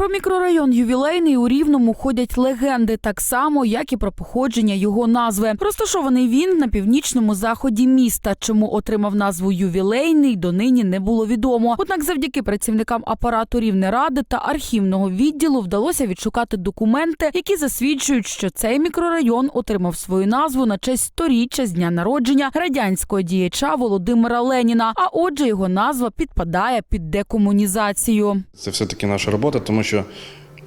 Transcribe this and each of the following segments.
Про мікрорайон ювілейний у Рівному ходять легенди, так само як і про походження його назви. Розташований він на північному заході міста. Чому отримав назву ювілейний, донині не було відомо. Однак, завдяки працівникам апарату Рівнеради та архівного відділу вдалося відшукати документи, які засвідчують, що цей мікрорайон отримав свою назву на честь сторіччя з дня народження радянського діяча Володимира Леніна. А отже, його назва підпадає під декомунізацію. Це все-таки наша робота, тому що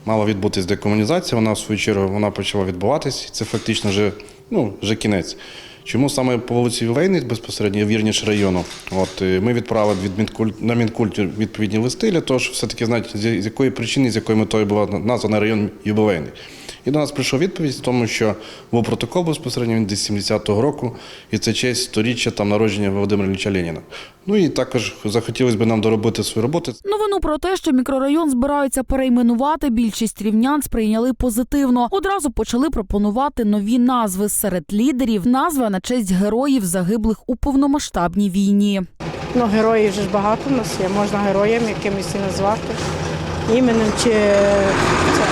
мала відбутись декомунізація, вона в свою чергу вона почала відбуватись. Це фактично вже, ну, вже кінець. Чому саме по вулиці Вілейний, безпосередньо вірніше району? От ми відправили від Мінкульт на Мінкульт відповідні листи для того, щоб все-таки знати, з з якої причини, з якою метою була названа район юбилейний. І до нас прийшов відповідь в тому, що був протокол безпосередньо він десь 70-го року, і це честь сторіччя там народження Володимира Ілліча Леніна. Ну і також захотілося б нам доробити свою роботу. Новину про те, що мікрорайон збираються перейменувати, більшість рівнян сприйняли позитивно. Одразу почали пропонувати нові назви серед лідерів. Назва на честь героїв загиблих у повномасштабній війні. Ну, героїв вже ж багато у нас є. Можна героям якимось і назвати. Іменем чи це,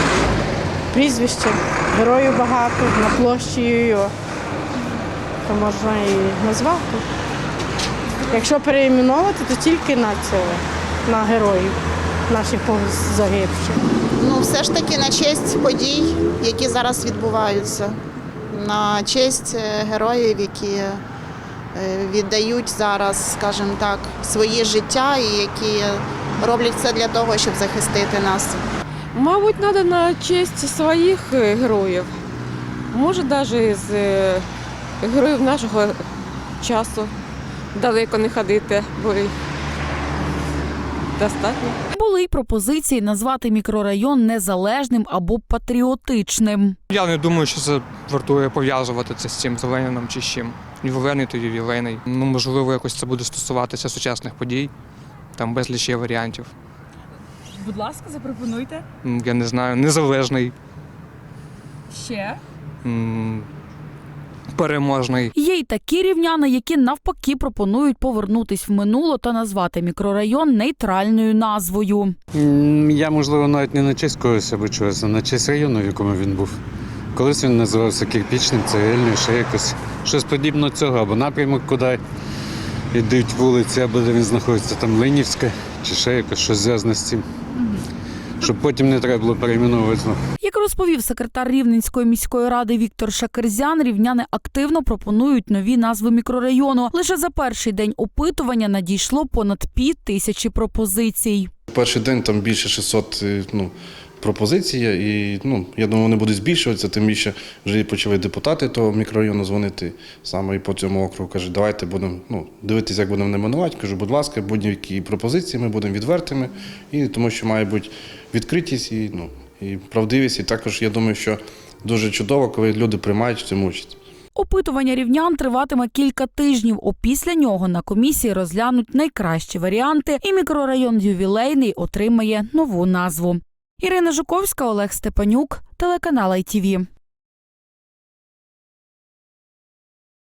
прізвищем. Героїв багато, на площі його. То можна і назвати. Якщо переіменовувати, то тільки на це, на героїв наших загибших. Ну, все ж таки на честь подій, які зараз відбуваються, на честь е, героїв, які е, віддають зараз, скажімо так, свої життя і які роблять все для того, щоб захистити нас. Мабуть, треба на честь своїх е, героїв. Може, навіть з е, героїв нашого часу далеко не ходити, бо їх достатньо. Були й пропозиції назвати мікрорайон незалежним або патріотичним. Я не думаю, що це вартує пов'язувати це з цим зеленином чи з чим. Ювілейний то ювілейний. Ну, можливо, якось це буде стосуватися сучасних подій. Там безліч є варіантів. Будь ласка, запропонуйте М, Я не знаю, незалежний, ще. м, переможний. Є й такі рівняни, які навпаки пропонують повернутись в минуло та назвати мікрорайон нейтральною назвою. М, Я, можливо, навіть не на честь когось або чогось, а на честь району, в якому він був. Колись він називався кирпічним, цегельним, ще якось щось подібне цього, або напрямок, куди йдуть вулиці, або де він знаходиться, там Ленівська, чи ще якось щось зв'язане з цим. Щоб потім не треба було перейменовувати. Як розповів секретар Рівненської міської ради Віктор Шакерзян, рівняни активно пропонують нові назви мікрорайону. Лише за перший день опитування надійшло понад пів тисячі пропозицій. Перший день там більше 600 е, ну, пропозицій, є, і ну, я думаю, вони будуть збільшуватися, тим більше вже і почали депутати того мікрорайону дзвонити саме і по цьому округу. Кажуть, давайте будемо ну, дивитися, як будемо найменувати. Кажу, будь ласка, будь-які пропозиції, ми будемо відвертими, і тому що має бути відкритість і, ну, і правдивість. І також я думаю, що дуже чудово, коли люди приймають в цьому участь. Опитування рівнян триватиме кілька тижнів. Опісля нього на комісії розглянуть найкращі варіанти, і мікрорайон ювілейний отримає нову назву. Ірина Жуковська, Олег Степанюк, телеканал ITV.